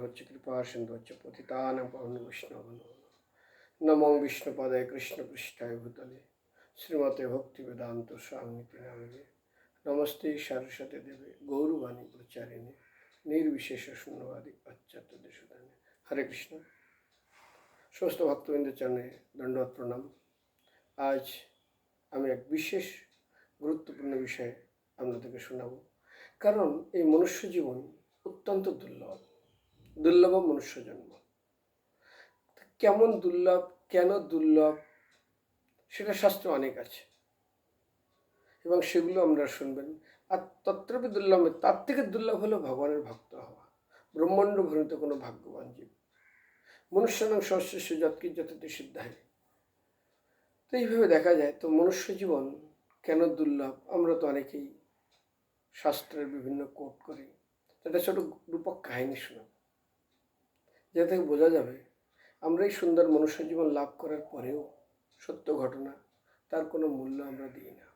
হচ্ছে কৃপা, সিন্ধু হচ্ছে পতিতান পবন বৈষ্ণব নমো। বিষ্ণুপদায় কৃষ্ণ পৃষ্ঠায় ভূতলে শ্রীমতে ভক্তি বেদান্ত স্বামীতি নামে নমস্তে সরস্বতী দেবে গৌরবাণী প্রচারিণী। নির্বিশেষ শূন্যবাদী পাশ্চাত্য দেশদানে হরে কৃষ্ণ। সমস্ত ভক্তবৃন্দের চরণে দণ্ডবত প্রণাম। আজ আমি এক বিশেষ গুরুত্বপূর্ণ বিষয়ে আপনাদেরকে শোনাবো। কারণ এই মনুষ্য জীবন অত্যন্ত দুর্লভ। দুর্লভ মনুষ্য জন্ম। কেমন দুর্লভ, কেন দুর্লভ, সেটা শাস্ত্র অনেক আছে। এবং সেগুলো আমরা শুনবেন। আর তত্রপি দুর্লভ, তার থেকে দুর্লভ হলো ভগবানের ভক্ত হওয়া। ব্রহ্মাণ্ড ভূমিতে কোনো ভাগ্যবান জীব। মনুষ্যানং সহস্য যৎকি যতটি সিদ্ধায়। তো এইভাবে দেখা যায়, তো মনুষ্য জীবন কেন দুর্লভ? আমরা তো অনেকেই শাস্ত্রের বিভিন্ন কোট করি। একটা ছোট রূপক কাহিনী শোনাব যা থেকে বোঝা যাবে, আমরা এই সুন্দর মনুষ্য জীবন লাভ করার পরেও সত্য ঘটনা তার কোনো মূল্য আমরা দিই না।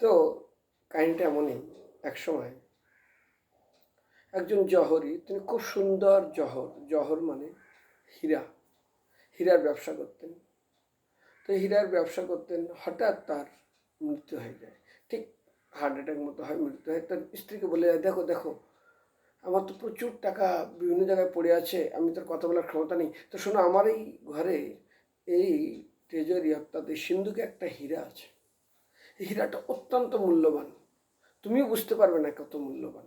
তো কাহিনীটা এমনই, এক সময় একজন জহরি, তিনি খুব সুন্দর জহর জহর মানে হীরা। হীরার ব্যবসা করতেন। তো হীরার ব্যবসা করতেন, হঠাৎ তার মৃত্যু হয়ে যায়। ঠিক হার্ট অ্যাটাক মতো হয় মৃত্যু হয় তার স্ত্রীকে বলে যায়, দেখো দেখো, আমার তো প্রচুর টাকা বিভিন্ন জায়গায় পড়ে আছে, আমি তোর কথা বলার ক্ষমতা নেই। তো শোনো, আমার এই ঘরে এই ট্রেজারি অর্থাৎ এই সিন্ধুকে একটা হীরা আছে। এই হীরাটা অত্যন্ত মূল্যবান। তুমিও বুঝতে পারবে না কত মূল্যবান।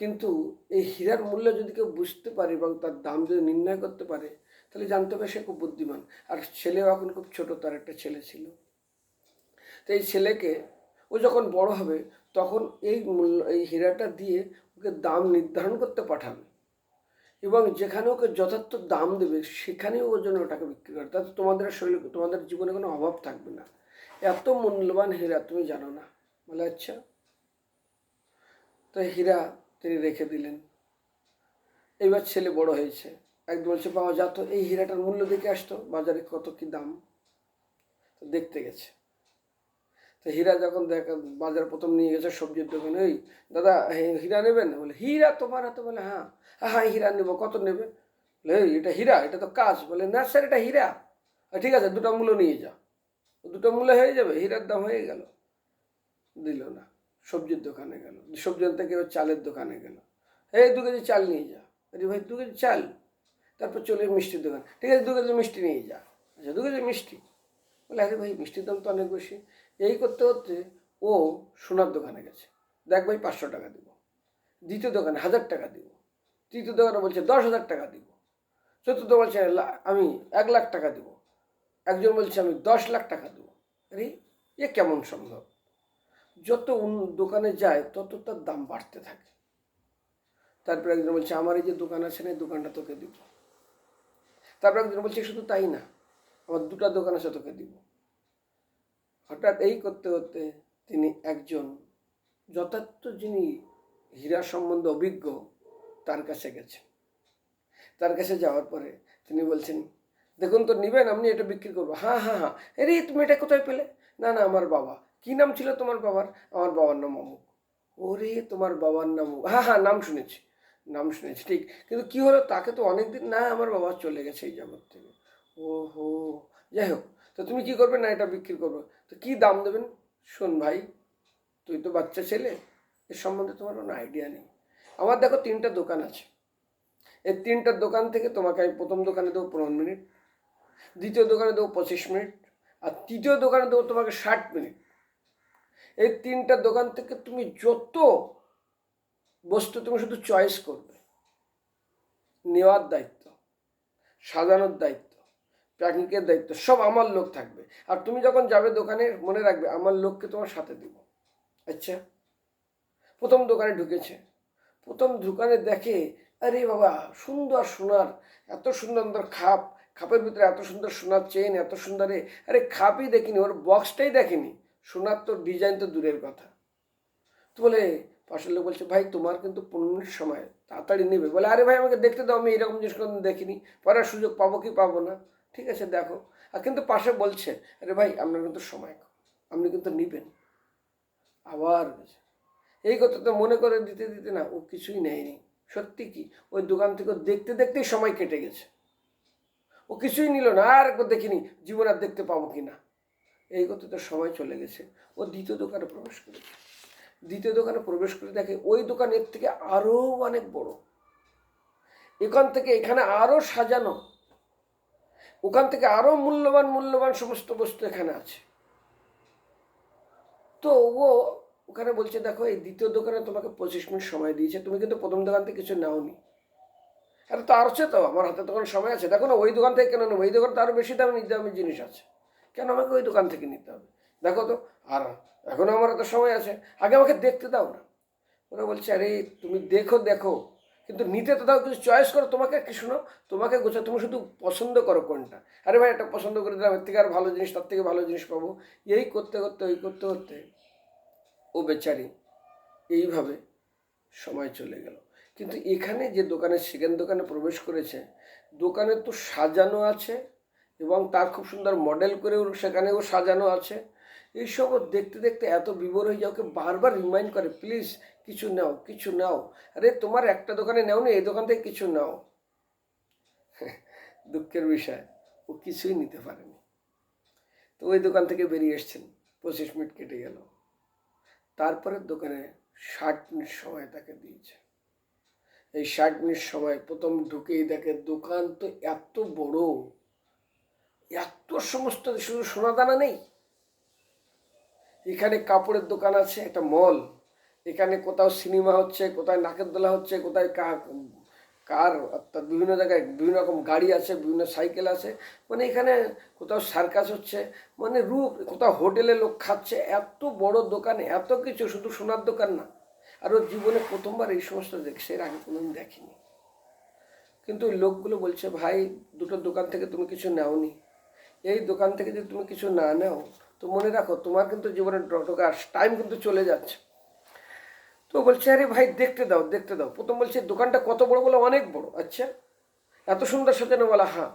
কিন্তু এই হীরার মূল্য যদি কেউ বুঝতে পারে এবং তার দাম যদি নির্ণয় করতে পারে, তাহলে জানতে হবে সে খুব বুদ্ধিমান। আর ছেলেও এখন খুব ছোট, তার একটা ছেলে ছিল। তো এই ছেলেকে ও যখন বড় হবে, তখন এই মূল্য এই হীরাটা দিয়ে ওকে দাম নির্ধারণ করতে পাঠাবে। এবং যেখানে ওকে যথার্থ দাম দেবে সেখানেও ওর জন্য ওটাকে বিক্রি করে। তাতে তোমাদের শরীরে, তোমাদের জীবনে কোনো অভাব থাকবে না। এত মূল্যবান হীরা, তুমি জানো না। বলে আচ্ছা। তো হীরা তিনি রেখে দিলেন। এইবার ছেলে বড় হয়েছে। একদম বলছে পাওয়া যা এই হীরাটার মূল্য দেখে আসতো। বাজারে কত কি দাম? দেখতে গেছে। তো হীরা যখন দেখা, বাজার প্রথম নিয়ে গেছে সবজির দোকানে ওই দাদা হীরা নেবেন? বলে, হীরা তোমার হাতে? বলে হ্যাঁ। হ্যাঁ হ্যাঁ হীরা নেব, কত নেবে? বলে এটা হীরা, এটা তো কাজ বলে, না স্যার, এটা হীরা। ঠিক আছে, দুটো মূল্য নিয়ে যা। দুটো মূল্য হয়ে যাবে, হীরার দাম হয়ে গেল। দিল না, সবজির দোকানে গেল, সবজি আনতে গেল, চালের দোকানে গেল। এই, দু কেজি চাল নিয়ে যা। আরে ভাই, দু কেজি চাল? তারপর চলে মিষ্টির দোকান। ঠিক আছে, দু কেজি মিষ্টি নিয়ে যা। আচ্ছা দু কেজি মিষ্টি? বলে, আরে ভাই, মিষ্টির দাম তো অনেক বেশি। এই করতে করতে ও সোনার দোকানে গেছে। দেখ ভাই পাঁচশো টাকা দিব। দ্বিতীয় দোকানে হাজার টাকা দিব। তৃতীয় দোকানে বলছে দশ হাজার টাকা দিব। চতুর্থ বলছে আমি এক লাখ টাকা দিব। একজন বলছে, আমি দশ লাখ টাকা দেবো। আরে, এ কেমন সম্ভব? যত দোকানে যায়, তত তার দাম বাড়তে থাকে। তারপর একজন বলছে, আমার এই যে দোকান আছে না দোকানটা তোকে দিব। তারপর একজন বলছে, শুধু তাই না, আমার দুটা দোকান আছে, তোকে দিব। হঠাৎ এই করতে করতে তিনি একজন যথার্থ যিনি হীরা সম্বন্ধে অভিজ্ঞ, তার কাছে গেছেন। তার কাছে যাওয়ার পরে তিনি বলছেন, দেখুন তো, নিবেন, আপনি এটা বিক্রি করব। হ্যাঁ হ্যাঁ হ্যাঁ। আরে, তুমি এটা কোথায় পেলে? না না, আমার বাবা। কি নাম ছিল তোমার বাবার? আমার বাবার নাম অমুক। ওরে, তোমার বাবার নাম। হ্যাঁ হ্যাঁ নাম শুনেছি নাম শুনেছি, ঠিক। কিন্তু কি হলো, তাকে তো অনেক দিন না, আমার বাবা চলে গেছে এই জগৎ থেকে। ও হো যাই হোক তো তুমি কি করবে? না, এটা বিক্রি করবে। তো কি দাম দেবেন? শোন ভাই, তুই তো বাচ্চা ছেলে, এর সম্বন্ধে তোমার কোনো আইডিয়া নেই। আমার দেখো তিনটা দোকান আছে। এই তিনটা দোকান থেকে তোমাকে আমি প্রথম দোকানে দেবো পনেরো মিনিট, দ্বিতীয় দোকানে দেবো পঁচিশ মিনিট, আর তৃতীয় দোকানে দেবো তোমাকে ষাট মিনিট। এই তিনটা দোকান থেকে তুমি যত বস্তু তুমি শুধু চয়েস করবে, নেওয়ার দায়িত্ব, সাজানোর দায়িত্ব প্যাকিংয়ের দায়িত্ব, সব আমার লোক থাকবে। আর তুমি যখন যাবে দোকানে, মনে রাখবে আমার লোককে তোমার সাথে দিব। আচ্ছা? প্রথম দোকানে ঢুকেছে। প্রথম দোকানে দেখে, আরে বাবা, সুন্দর সোনার, এত সুন্দর সুন্দর খাপ, খাপের ভিতরে এত সুন্দর সোনার চেন এত সুন্দর, আরে খাপই দেখিনি, ওর বক্সটাই দেখেনি। সোনার তো ডিজাইন তো দূরের কথা। তো বলে, পাশের লোক বলছে, ভাই, তোমার কিন্তু পনেরো মিনিট সময়, তাড়াতাড়ি নেবে। বলে, আরে ভাই, আমাকে দেখতে দাও, আমি এরকম জিনিস দেখিনি। পড়ার সুযোগ পাবো কি পাবো না? ঠিক আছে, দেখো। আর কিন্তু পাশে বলছে, আরে ভাই, আপনার কিন্তু সময় কম। আপনি কিন্তু নিবেন। আবার এই কথা তো মনে করে দিতে দিতে না, ও কিছুই নেয়নি। সত্যি কি? ওই দোকান থেকে দেখতে দেখতেই সময় কেটে গেছে। ও কিছুই নিল না, আর একবার দেখিনি, জীবন আর দেখতে পাবো কি না? এই তো সময় চলে গেছে। ও দ্বিতীয় দোকানে প্রবেশ করেছে। দ্বিতীয় দোকানে প্রবেশ করে দেখে, ওই দোকানের থেকে আরও অনেক বড়। এখান থেকে এখানে আরও সাজানো। ওখান থেকে আরও মূল্যবান মূল্যবান সমস্ত বস্তু এখানে আছে। তো ও ওখানে বলছে, দেখো, এই দ্বিতীয় দোকানে তোমাকে পঁচিশ মিনিট সময় দিয়েছে। তুমি কিন্তু প্রথম দোকান থেকে কিছু নাওনি। আর তো আছে তো, আমার হাতে তখন সময় আছে। দেখো না, ওই দোকান থেকে কেন নেব? এই দোকান তো আরও বেশি দামি দামি জিনিস আছে। কেন আমাকে ওই দোকান থেকে নিতে হবে? দেখো তো, আর এখনও আমার হাতে সময় আছে। আগে আমাকে দেখতে দাও না। ওরা বলছে, আরে, তুমি দেখো দেখো। কিন্তু নিতে তো দাও কিছু চয়েস করো, তোমাকে কি শোনো? তোমাকে গোছা তুমি শুধু পছন্দ করো কোনটা? আরে ভাই, একটা পছন্দ করে দিলাম, এর থেকে আর ভালো জিনিস, তার থেকে ভালো জিনিস পাবো। এই করতে করতে, ওই করতে করতে, ও বেচারি এইভাবে সময় চলে গেল। কিন্তু এখানে যে দোকানে সেকেন্ড দোকানে প্রবেশ করেছে, দোকানে তো সাজানো আছে এবং তার খুব সুন্দর মডেল করেও সেখানেও সাজানো আছে। এইসব দেখতে দেখতে এত বিবর হয়ে যায়, ওকে বারবার রিমাইন্ড করে প্লিজ কিছু নাও কিছু নাও। আরে, তোমার একটা দোকানে নাও না, এই দোকান থেকে কিছু নাও। দুঃখের বিষয়, ও কিছুই নিতে পারেনি। তো ওই দোকান থেকে বেরিয়ে এসছেন, পঁচিশ মিনিট কেটে গেল। তারপরে দোকানে ষাট মিনিট সময় তাকে দিয়েছে। এই ষাট মিনিট সময় প্রথম ঢুকেই দেখে দোকান তো এত বড়। এত সমস্ত, শুধু সোনাদানা নেই। এখানে কাপড়ের দোকান আছে, একটা মল। এখানে কোথাও সিনেমা হচ্ছে, কোথায় নাকের দোলা হচ্ছে, কোথায় কার অর্থাৎ বিভিন্ন জায়গায় বিভিন্ন রকম গাড়ি আছে, বিভিন্ন সাইকেল আছে। মানে এখানে কোথাও সার্কাস হচ্ছে মানে রূপ, কোথাও হোটেলে লোক খাচ্ছে, এত বড় দোকান, এত কিছু, শুধু সোনার দোকান না। আর ওর জীবনে প্রথমবার এই সমস্ত দেখছে, এর আগে কোনোদিন দেখিনি। কিন্তু ওই লোকগুলো বলছে, ভাই, দুটো দোকান থেকে তুমি কিছু নাওনি। এই দোকান থেকে যদি তুমি কিছু না নাও, তো মনে রাখো, তোমার কিন্তু জীবনের ঢোকার টাইম কিন্তু চলে যাচ্ছে। তো বলছে, আরে ভাই, দেখতে দাও দেখতে দাও। প্রথম বলছে, দোকানটা কত বড়? বলে, অনেক বড়। আচ্ছা। এত সুন্দর সাজানো বলা হ্যাঁ।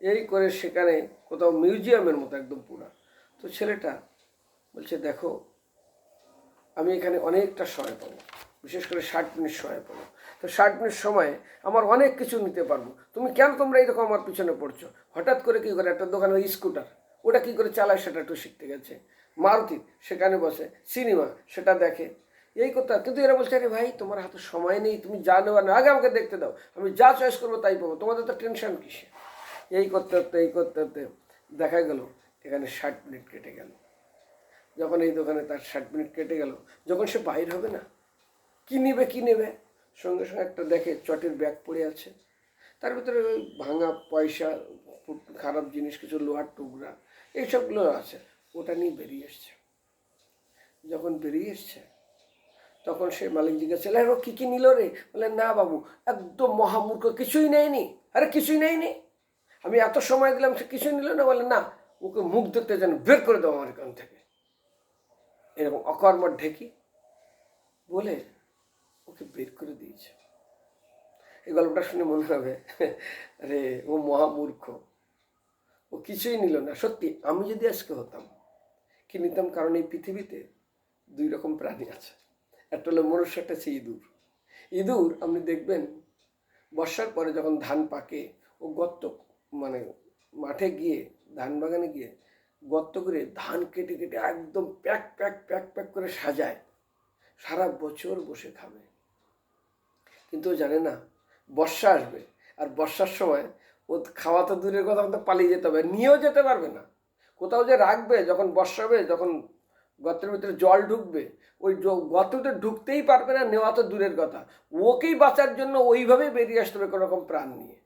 এই করে সেখানে কোথাও মিউজিয়ামের মতো একদম পুরা। তো ছেলেটা বলছে, দেখো, আমি এখানে অনেকটা সময় পাবো। বিশেষ করে ষাট মিনিট সময় পাবো। তো ষাট মিনিট সময়ে আমার অনেক কিছু নিতে পারব। তুমি কেন তোমরা এরকম আমার পিছনে পড়ছো? হঠাৎ করে কী করে, একটা দোকানে স্কুটার, ওটা কী করে চালায় সেটা একটু শিখতে গেছে। মারুতি, সেখানে বসে। সিনেমা, সেটা দেখে। এই করতে হয়। কিন্তু এরা বলছে, আরে ভাই, তোমার হাতে সময় নেই, তুমি যা নেওয়া না, আগে আমাকে দেখতে দাও। আমি যা চয়েস করব তাই পাবো। তোমাদের তো টেনশন কিসে? এই করতে করতে, এই করতে করতে দেখা গেল, এখানে ষাট মিনিট কেটে গেল। যখন এই দোকানে তার ষাট মিনিট কেটে গেল, যখন সে বাইর হবে না, কি নেবে কি নেবে? সঙ্গে সঙ্গে একটা দেখে চটের ব্যাগ পড়ে আছে। তার ভিতরে ওই ভাঙা পয়সা খারাপ জিনিস, কিছু লোহার টুকরা, এইসবগুলো আছে। ওটা নিয়ে বেরিয়ে এসছে। যখন বেরিয়ে এসছে তখন সে মালিক জিজ্ঞাসা করল, "আরে ও কী কী নিল রে? বলে না বাবু একদম মহামূর্খ কিছুই নেয়নি। আরে কিছুই নেয়নি? আমি এত সময় দিলাম সে কিছুই নিল না? বলে না ওকে মুখ দেখতে যেন বের করে দাও আমার এখান থেকে। এরকম অকর্মর ঢেকি বলে ওকে বের করে দিয়েছে। এই গল্পটা শুনে মনে হবে আরে ও মহামূর্খ ও কিছুই নিল না। সত্যি আমি যদি আজকে হতাম কি নিতাম? কারণ এই পৃথিবীতে দুই রকম প্রাণী আছে। একটা হলো মনুষ্য, একটা ইঁদুর। ইঁদুর আপনি দেখবেন বর্ষার পরে যখন ধান পাকে ও গর্ত মানে মাঠে গিয়ে, ধান বাগানে গিয়ে গর্ত করে ধান কেটে কেটে একদম প্যাক প্যাক প্যাক প্যাক করে সাজায়, সারা বছর বসে খাবে। কিন্তু জানে না, বর্ষা আসবে আর বর্ষার সময় ও খাওয়া তো দূরের কথা পালিয়ে যেতে হবে নিয়েও যেতে পারবে না। কোথাও যে রাখবে, যখন বর্ষা হবে, যখন গর্তের ভিতরে জল ঢুকবে। ওই গর্ততে ঢুকতেই পারবে না, নেওয়া তো দূরের কথা। ওকেই বাঁচার জন্য ওইভাবেই বেরিয়ে আসতে হবে কোনো রকম প্রাণ নিয়ে।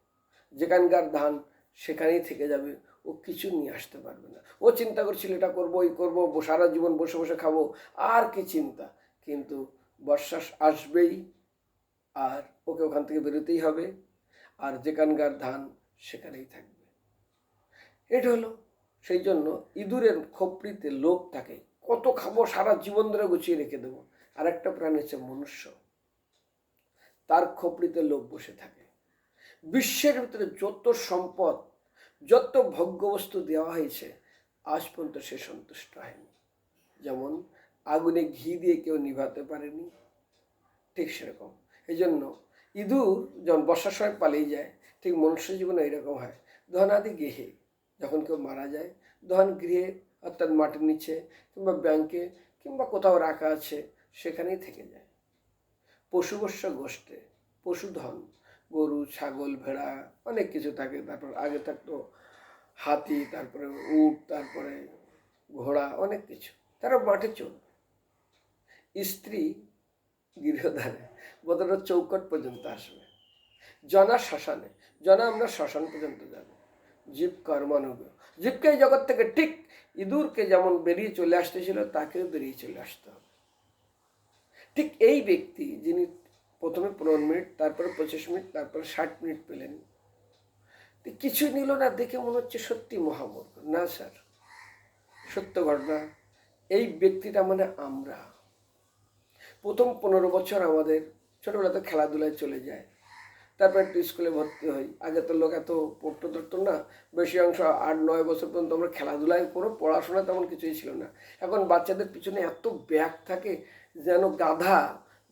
যেখানকার ধান, সেখানেই থেকে যাবে। ও কিছু নিয়ে আসতে পারবে না। ও চিন্তা করছিল, এটা করব, ওই করব সারা জীবন বসে বসে খাব, আর কি চিন্তা। কিন্তু বর্ষা আসবেই, আর ওকে ওখান থেকে বেরোতেই হবে, আর যেখানকার ধান, সেখানেই থাকবে। এটা হলো, সেই জন্য ইঁদুরের খোপড়িতে লোভ থাকে। কত খাব, সারা জীবন ধরে গুছিয়ে রেখে দেবো। আর একটা প্রাণী হচ্ছে মনুষ্য। তার খপড়িতে লোভ বসে থাকে। বিশ্বের ভিতরে যত সম্পদ, যত ভোগ্যবস্তু দেওয়া হয়েছে, আজ পর্যন্ত সে সন্তুষ্ট হয়নি। যেমন আগুনে ঘি দিয়ে কেউ নিভাতে পারেনি, ঠিক সেরকম। এই জন্য ইঁদুর যখন বর্ষার সময় পালিয়ে যায়, ঠিক মনুষ্য জীবনে এরকম হয়। ধনাদি গৃহে যখন কেউ মারা যায়, ধন গৃহে অর্থাৎ মাটির নিচে কিংবা ব্যাংকে কিংবা কোথাও রাখা আছে, সেখানেই থেকে যায়। পশুবস্য গোষ্ঠে পশুধন গরু, ছাগল, ভেড়া, অনেক কিছু থাকে। তারপর আগে থাকতো হাতি, তারপরে উট, তারপরে ঘোড়া, অনেক কিছু। তারা মাঠে চলবে স্ত্রী গৃহধারে বোধহয় চৌকট পর্যন্ত আসবে? জনা শ্মশানে, জনা আমরা শ্মশান পর্যন্ত যাব। জীব কর্মানুগ জীবকে এই জগৎ থেকে ঠিক ইঁদুরকে যেমন বেরিয়ে চলে আসতেছিল তাকেও বেরিয়ে চলে আসতে হবে। ঠিক এই ব্যক্তি যিনি প্রথমে পনেরো মিনিট, তারপরে পঁচিশ মিনিট, তারপরে ষাট মিনিট পেলেন কিছু নিল না, দেখে মনে হচ্ছে সত্যি মহামূর্খ। না স্যার, সত্য ঘটনা। এই ব্যক্তিটা মানে আমরা। প্রথম পনেরো বছর আমাদের ছোটোবেলাতে খেলাধুলায় চলে যায়। তারপর একটু স্কুলে ভর্তি হই। আগে তো লোক এত পড়তে ধরতো না। বেশি অংশ আট, নয় বছর পর্যন্ত আমরা খেলাধুলায় কোনো পড়াশোনা তেমন কিছুই ছিল না। এখন বাচ্চাদের পিছনে এত ব্যাগ থাকে যেন গাধা,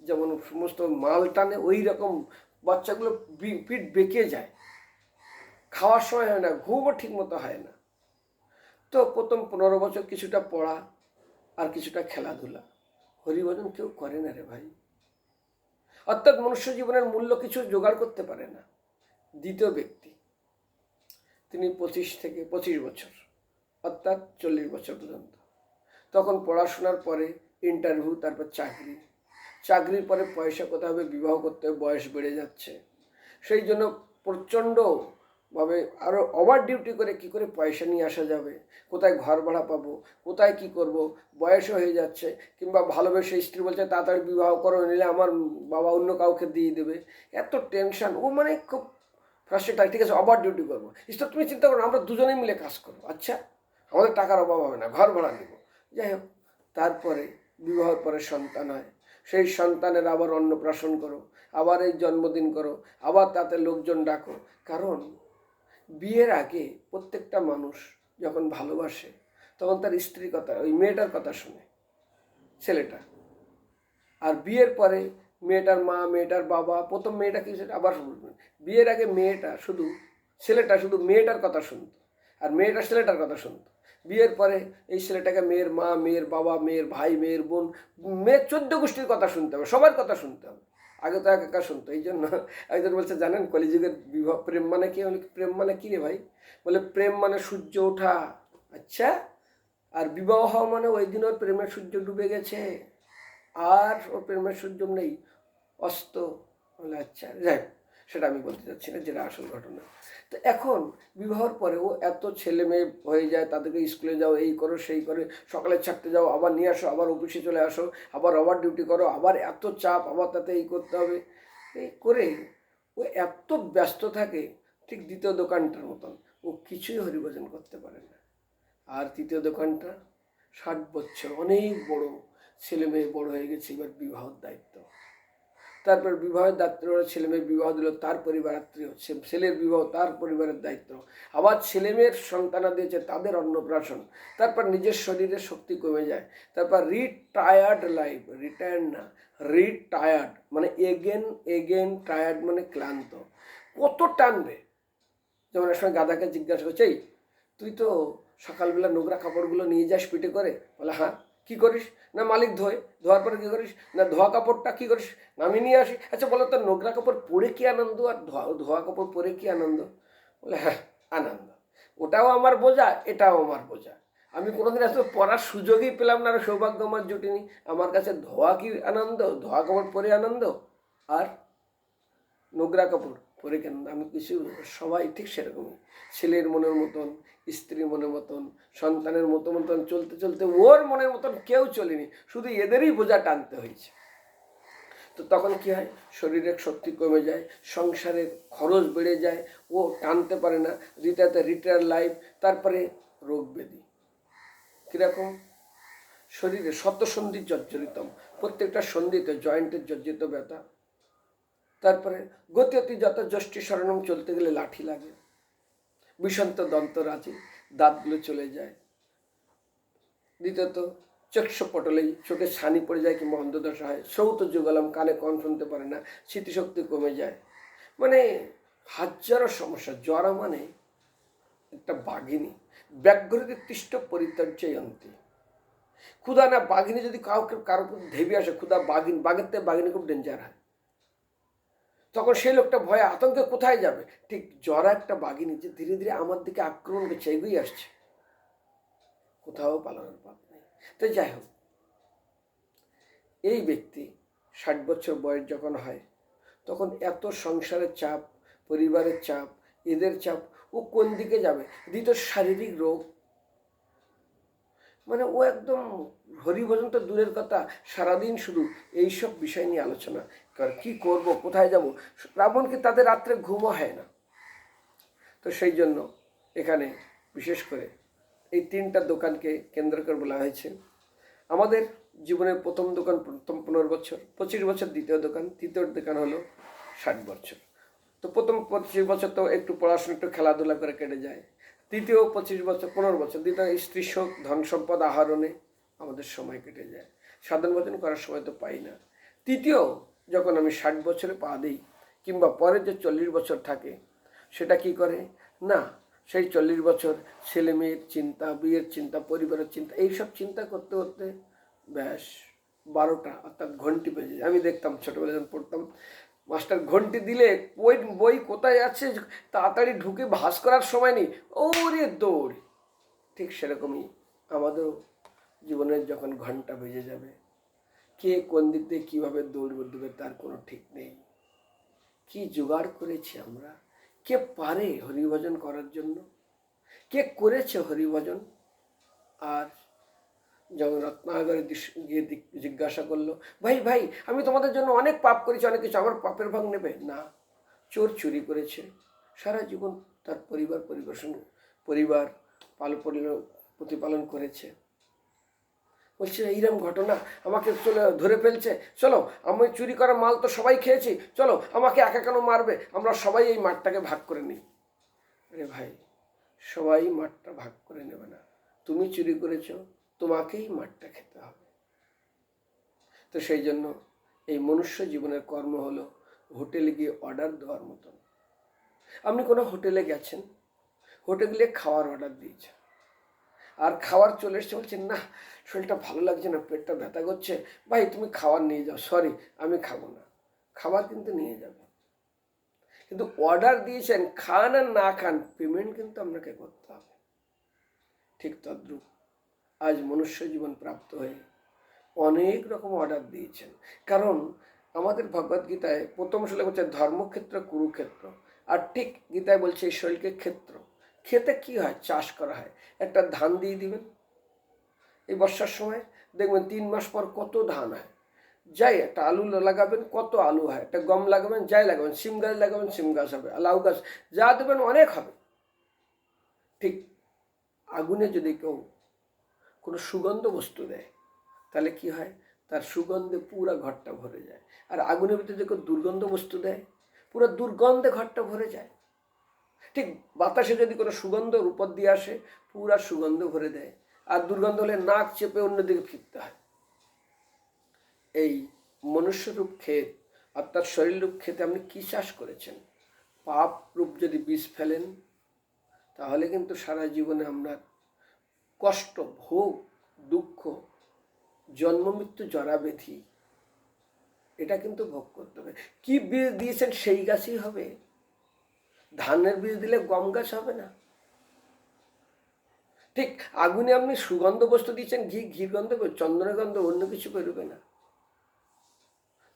যেমন সমস্ত মাল টানে ওই রকম বাচ্চাগুলো পিঠ বেঁকে যায়। খাওয়ার সময় হয় না, ঘুমও ঠিক মতো হয় না। তো প্রথম পনেরো বছর কিছুটা পড়া আর কিছুটা খেলাধুলা। হরিভজন কেউ করে না রে ভাই। অর্থাৎ মনুষ্য জীবনের মূল্য কিছু জোগাড় করতে পারে না। দ্বিতীয় ব্যক্তি তিনি পঁচিশ থেকে পঁচিশ বছর অর্থাৎ চল্লিশ বছর পর্যন্ত। তখন পড়াশোনার পরে ইন্টারভিউ তারপর চাকরি। চাকরির পরে পয়সা কোথাও বিবাহ করতে হবে, বয়স বেড়ে যাচ্ছে। সেই জন্য প্রচণ্ডভাবে আরও ওভার ডিউটি করে কি করে পয়সা নিয়ে আসা যাবে? কোথায় ঘর ভাড়া পাবো? কোথায় কি করব? বয়সও হয়ে যাচ্ছে, কিংবা ভালোবেসে স্ত্রী বলছে, তাড়াতাড়ি বিবাহ করো, নিলে আমার বাবা অন্য কাউকে দিয়ে দেবে। এত টেনশন ও মানে খুব ফ্রাস্ট্রেট ঠিক আছে ওভার ডিউটি করব। স্ত্রী তুমি চিন্তা করো, আমরা দুজনেই মিলে কাজ করব। আচ্ছা আমাদের টাকার অভাব হবে না, ঘর ভাড়া নেব। যাই হোক, তারপরে বিবাহের পরে সন্তান হয়। সেই সন্তানের আবার অন্নপ্রাশন করো, আবার এই জন্মদিন করো, আবার তাতে লোকজন ডাকো। কারণ বিয়ের আগে প্রত্যেকটা মানুষ যখন ভালোবাসে, তখন তার স্ত্রীর কথা, ওই মেয়েটার কথা শুনে, ছেলেটা। আর বিয়ের পরে মেয়েটার মা, মেয়েটার বাবা, প্রথম মেয়েটা কি সেটা আবার শুনবেন বিয়ের আগে মেয়েটা শুধু, ছেলেটা শুধু মেয়েটার কথা শুনতো, আর মেয়েটা ছেলেটার কথা শুনতো। বিয়ের পরে এই ছেলেটাকে মেয়ের মা, মেয়ের বাবা, মেয়ের ভাই, মেয়ের বোন মেয়ের চোদ্দ গোষ্ঠীর কথা শুনতে হবে, সবার কথা শুনতে হবে। আগে তো এক একা শুনতো, এই জন্য একজন বলছে, জানেন কলিযুগের বিবাহ প্রেম মানে কি? প্রেম মানে কী রে ভাই? বলে, প্রেম মানে সূর্য ওঠা। আচ্ছা আর বিবাহ মানে ওই দিন ওর প্রেমের সূর্য ডুবে গেছে, আর ওর প্রেমের সূর্য নেই, অস্ত। বলে আচ্ছা যাই সেটা আমি বলতে চাচ্ছি না যেটা আসল ঘটনা। তো এখন বিবাহর পরে ও এত ছেলে মেয়ে হয়ে যায়, তাদেরকে স্কুলে যাও, এই করো, সেই করে, সকালে ছাড়তে যাও, আবার নিয়ে আসো, আবার অফিসে চলে আসো, আবার আবার ডিউটি করো, আবার এত চাপ, আবার তাতে এই করতে হবে। এই করে ও এত ব্যস্ত থাকে, ঠিক দ্বিতীয় দোকানটার মতন। ও কিছুই হরিভজন করতে পারে না। আর তৃতীয় দোকানটা ষাট বছর, অনেক বড় ছেলে মেয়ে বড় হয়ে গেছে, এবার বিবাহর দায়িত্ব। তারপর বিবাহের দায়িত্ব ছেলে মেয়ের বিবাহ দিল তার পরিবার আত্মীয় ছেলের বিবাহ তার পরিবারের দায়িত্ব। আবার ছেলে মেয়ের সন্তানা দিয়েছে তাদের অন্নপ্রাশন। তারপর নিজের শরীরে শক্তি কমে যায়। তারপর রিটায়ার্ড লাইফ রিটায়ার্ড না রিটায়ার্ড মানে এগেন এগেন টায়ার্ড মানে ক্লান্ত। কত টানবে? যেমন সময় গাদাকে জিজ্ঞাসা করছে "এই, তুই তো সকালবেলা নোংরা কাপড়গুলো নিয়ে যাস পিঠে করে? বলে হ্যাঁ কী করিস? না মালিক ধোয়, ধোয়ার পরে কী করিস? না ধোয়া কাপড়টা কী করিস? না আমি নিয়ে আসি আচ্ছা বলো তো, নোংরা কাপড় পরে কি আনন্দ আর ধোয়া ধোয়া কাপড় পরে কি আনন্দ? বলে হ্যাঁ আনন্দ। ওটাও আমার বোঝা, এটাও আমার বোঝা। আমি কোনোদিন এত পড়ার সুযোগই পেলাম না আর সৌভাগ্য আমার জুটিনি আমার কাছে ধোয়া কি আনন্দ? ধোয়া কাপড় পরে আনন্দ? আর নোংরা কাপড়? পরে কেন? আমি কিছু সবাই ঠিক সেরকমই। ছেলের মনের মতন, স্ত্রীর মনের মতন, সন্তানের মতো মতন, চলতে চলতে ওর মনের মতন কেউ চলেনি। শুধু এদেরই বোঝা টানতে হয়েছে। তো তখন কি হয়? শরীরের শক্তি কমে যায়, সংসারের খরচ বেড়ে যায়, ও টানতে পারে না। রিটাতে রিটায়ার লাইফ, তারপরে রোগ ব্যাধি। কীরকম শরীরে শত সন্ধি জর্জরিতম। প্রত্যেকটা সন্ধিতে জয়েন্টের জর্জিত ব্যথা। তারপরে গতি অতি যত যষ্টি শরণম চলতে গেলে লাঠি লাগে। বিষন্ত দন্ত রাজি, দাঁতগুলো চলে যায়। দ্বিতীয়ত, চক্ষু পটলেই চোখে ছানি পড়ে যায় কিংবা অন্ধদশা হয়। শ্রৌত যুগলাম কানে কন শুনতে পারে না, স্মৃতিশক্তি কমে যায়। মানে হাজারো সমস্যা জরা মানে একটা বাঘিনী। ব্যাঘ্রতে তিষ্ট পরিত্যাজ্যয়ন্তী ক্ষুদা না বাঘিনী যদি কাউকে কারও উপর ধেবে আসে ক্ষুদা বাঘিন, বাঘের থেকে বাঘিনী খুব ডেঞ্জার হয়। তখন সেই লোকটা ভয়ে আতঙ্কে কোথায় যাবে? ঠিক জরা একটা বাঘিনী যে ধীরে ধীরে আমার দিকে আক্রমণ করছে, এগিয়ে আসছে। কোথাও পালানোর পথ নেই। তো যাই হোক, এই ব্যক্তি ষাট বছর বয়স যখন হয়, তখন এত সংসারের চাপ, পরিবারের চাপ, এদের চাপ, ও কোন দিকে যাবে? দ্বিতীয় শারীরিক রোগ। মানে ও একদম হরিভজন তো দূরের কথা, সারাদিন শুধু এইসব বিষয় নিয়ে আলোচনা। করে কি করব, কোথায় যাব? রাবণকে তাদের রাত্রে ঘুমও হয় না। তো সেই জন্য এখানে বিশেষ করে এই তিনটা দোকানকে কেন্দ্র করে বলা হয়েছে। আমাদের জীবনের প্রথম দোকান, প্রথম পনেরো বছর, পঁচিশ বছর দ্বিতীয় দোকান, তৃতীয় দোকান হলো ষাট বছর। তো প্রথম পঁচিশ বছর তো একটু পড়াশোনা, একটু খেলাধুলা করে কেটে যায়। তৃতীয় পঁচিশ বছর, পনেরো বছর দ্বিতীয় স্ত্রী শোক, ধন সম্পদ আহরণে আমাদের সময় কেটে যায়। সাধন ভজন করার সময় তো পাই না। তৃতীয় যখন আমি ষাট বছরে পা দিই কিংবা পরের যে চল্লিশ বছর থাকে, সেটা কি করে? না, সেই চল্লিশ বছর ছেলে মেয়ের চিন্তা, বিয়ের চিন্তা, পরিবারের চিন্তা, এইসব চিন্তা করতে করতে ব্যাস বারোটা অর্থাৎ ঘন্টি বেজে। আমি দেখতাম ছোটোবেলা যখন পড়তাম, মাস্টার, ঘন্টি দিলে বই বই কোথায় আছে? তাড়াতাড়ি ঢুকে ভাস করার সময় নেই। ওরে দৌড়! ঠিক সেরকমই আমাদেরও জীবনের যখন ঘণ্টা বেজে যাবে কে কোন দিক দিয়ে কীভাবে দৌড় দেবে তার কোনো ঠিক নেই। কি জোগাড় করেছি আমরা? কে পারে হরিভজন করার জন্য? কে করেছে হরিভজন? আর যখন রত্নাগরে গিয়ে জিজ্ঞাসা করল, ভাই ভাই, আমি তোমাদের জন্য অনেক পাপ করেছি, অনেক কিছু আমার পাপের ভাগ নেবে? না, চোর চুরি করেছে। সারা জীবন তার পরিবার পরিবেশন, পরিবার পাল প্রতিপালন করেছে। বলছে এইরকম ঘটনা আমাকে চলে ধরে ফেলছে। চলো, আমি চুরি করা মাল তো সবাই খেয়েছি। চলো, আমাকে একা কেন মারবে? আমরা সবাই এই মাঠটাকে ভাগ করে নিই। আরে ভাই, সবাই মাঠটা ভাগ করে নেবে না। তুমি চুরি করেছ, তোমাকেই মাঠটা খেতে হবে। তো সেই জন্য এই মনুষ্য জীবনের কর্ম হলো হোটেলে গিয়ে অর্ডার দেওয়ার মতন। আপনি কোনো হোটেলে গেছেন? হোটেলে খাওয়ার অর্ডার দিয়েছেন। আর খাবার চলে এসছে, বলছে, না, শরীরটা ভালো লাগছে না, পেটটা ব্যথা করছে। ভাই, তুমি খাবার নিয়ে যাও, সরি, আমি খাব না। খাবার কিন্তু নিয়ে যাবে। কিন্তু অর্ডার দিয়েছেন, খান আর না খান পেমেন্ট কিন্তু আপনাকে করতে হবে। ঠিক তদ্রূপ। আজ মনুষ্য জীবন প্রাপ্ত হয়ে অনেক রকম অর্ডার দিয়েছেন। কারণ আমাদের ভগবদ গীতায় প্রথম শ্লোক হচ্ছে ধর্মক্ষেত্র, কুরুক্ষেত্র। আর ঠিক গীতায় বলছে এই শরীরকে ক্ষেত্র। খেতে কি হয়? চাষ করা হয়। একটা ধান দিয়ে দিবেন। এই বর্ষার সময় দেখবেন তিন মাস পর কত ধান হয়। যাই, একটা আলু লাগাবেন, কত আলু হয়? একটা গম লাগাবেন, যাই লাগাবেন সিম গাছ লাগাবেন সিম গাছ হবে, লাউ গাছ, যা দেবেন অনেক হবে। ঠিক আগুনে যদি কেউ কোনো সুগন্ধ বস্তু দেয়, তাহলে কি হয়? তার সুগন্ধে পুরো ঘরটা ভরে যায়। আর আগুনের ভিতরে যে কেউ দুর্গন্ধ বস্তু দেয়, পুরো দুর্গন্ধে ঘরটা ভরে যায়। ঠিক বাতাসে যদি কোনো সুগন্ধ উপর দিয়ে আসে, পুরা সুগন্ধ ভরে দেয়। আর দুর্গন্ধ হলে নাক চেপে অন্যদিকে ফিরতে হয়। এই মনুষ্যরূপ ক্ষেত অর্থাৎ শরীররূপ ক্ষেতে আপনি কী চাষ করেছেন? পাপ রূপ যদি বীজ ফেলেন, তাহলে কিন্তু সারা জীবনে আমরা কষ্ট, ভোগ, দুঃখ, জন্ম, মৃত্যু, জরা ব্যাধি এটা কিন্তু ভোগ করতে হবে। কি বীজ দিয়েছেন সেই গাছই হবে। ধানের বীজ দিলে গম গাছ হবে না। ঠিক আগুনে আপনি সুগন্ধ বস্তু দিয়েছেন ঘি ঘি গন্ধ, চন্দনের গন্ধ, অন্য কিছু বেরোবে না।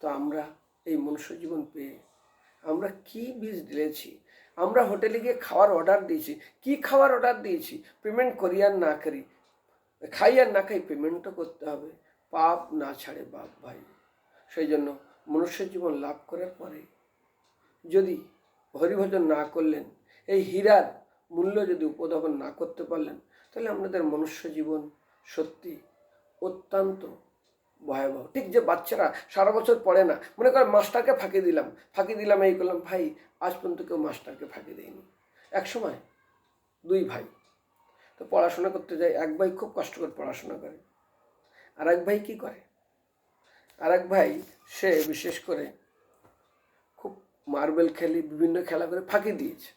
তো আমরা এই মনুষ্য জীবন পেয়ে আমরা কি বীজ দিয়েছি আমরা হোটেলে গিয়ে খাওয়ার অর্ডার দিয়েছি। কি খাওয়ার অর্ডার দিয়েছি? পেমেন্ট করি আর না করি। খাই আর না খাই পেমেন্টও করতে হবে। পাপ না ছাড়ে বাপ ভাই। সেই জন্য মনুষ্য জীবন লাভ করার পরে যদি হরিভজন না করলেন, এই হীরার মূল্য যদি উপধাবন না করতে পারলেন, তাহলে আপনাদের মনুষ্য জীবন সত্যি অত্যন্ত ভয়াবহ। ঠিক যে বাচ্চারা সারা বছর পড়ে না, মনে করেন মাস্টারকে ফাঁকি দিলাম ফাঁকি দিলাম, এই করলাম, ভাই, আজ পর্যন্ত কেউ মাস্টারকে ফাঁকি দেয়নি। এক সময় দুই ভাই, তো পড়াশোনা করতে যায়, এক ভাই খুব কষ্ট করে পড়াশোনা করে, আর এক ভাই কী করে? আর এক ভাই সে বিশেষ করে মার্বেল খেলি বিভিন্ন খেলা করে ফাঁকি দিয়েছে।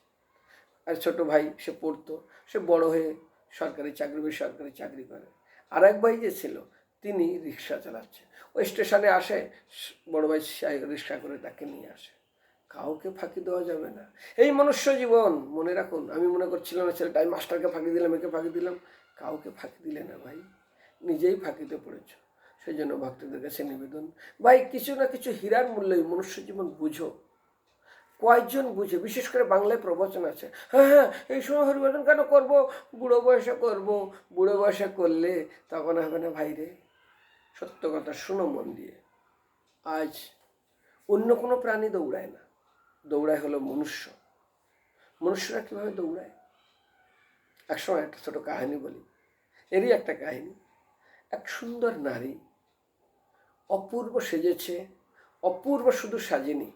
আর ছোট ভাই সে পড়তো, সে বড় হয়ে সরকারি চাকরি বেসরকারি চাকরি করে। আর এক ভাই যে ছিল, তিনি রিক্সা চালাচ্ছে। ওই স্টেশনে আসে, বড় ভাই রিক্সা করে তাকে নিয়ে আসে। কাউকে ফাঁকি দেওয়া যাবে না। এই মনুষ্য জীবন, মনে রাখুন, আমি মনে করছিলাম না, ছেলেটা, আমি মাস্টারকে ফাঁকি দিলাম, একে ফাঁকি দিলাম। কাউকে ফাঁকি দিলে না ভাই, নিজেই ফাঁকিতে পড়েছ। সেই জন্য ভক্তদের কাছে নিবেদন, ভাই, কিছু না কিছু হীরার মূল্যই মনুষ্য জীবন বুঝো। কয়েকজন বুঝে? বিশেষ করে বাংলায় প্রবচন আছে। হ্যাঁ হ্যাঁ এই সময় হরিভজন কেন করব? বুড়ো বয়সে করব। বুড়ো বয়সে করলে তখন হবে না ভাই রে সত্য কথা, শুনো মন দিয়ে। আজ অন্য কোনো প্রাণী দৌড়ায় না। দৌড়ায় হলো মনুষ্য। মনুষ্যরা কীভাবে দৌড়ায়? একসময় একটা ছোট কাহিনী বলি। এরই একটা কাহিনী। এক সুন্দর নারী অপূর্ব সেজেছে, অপূর্ব শুধু সাজেনি।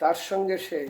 তার সঙ্গে সে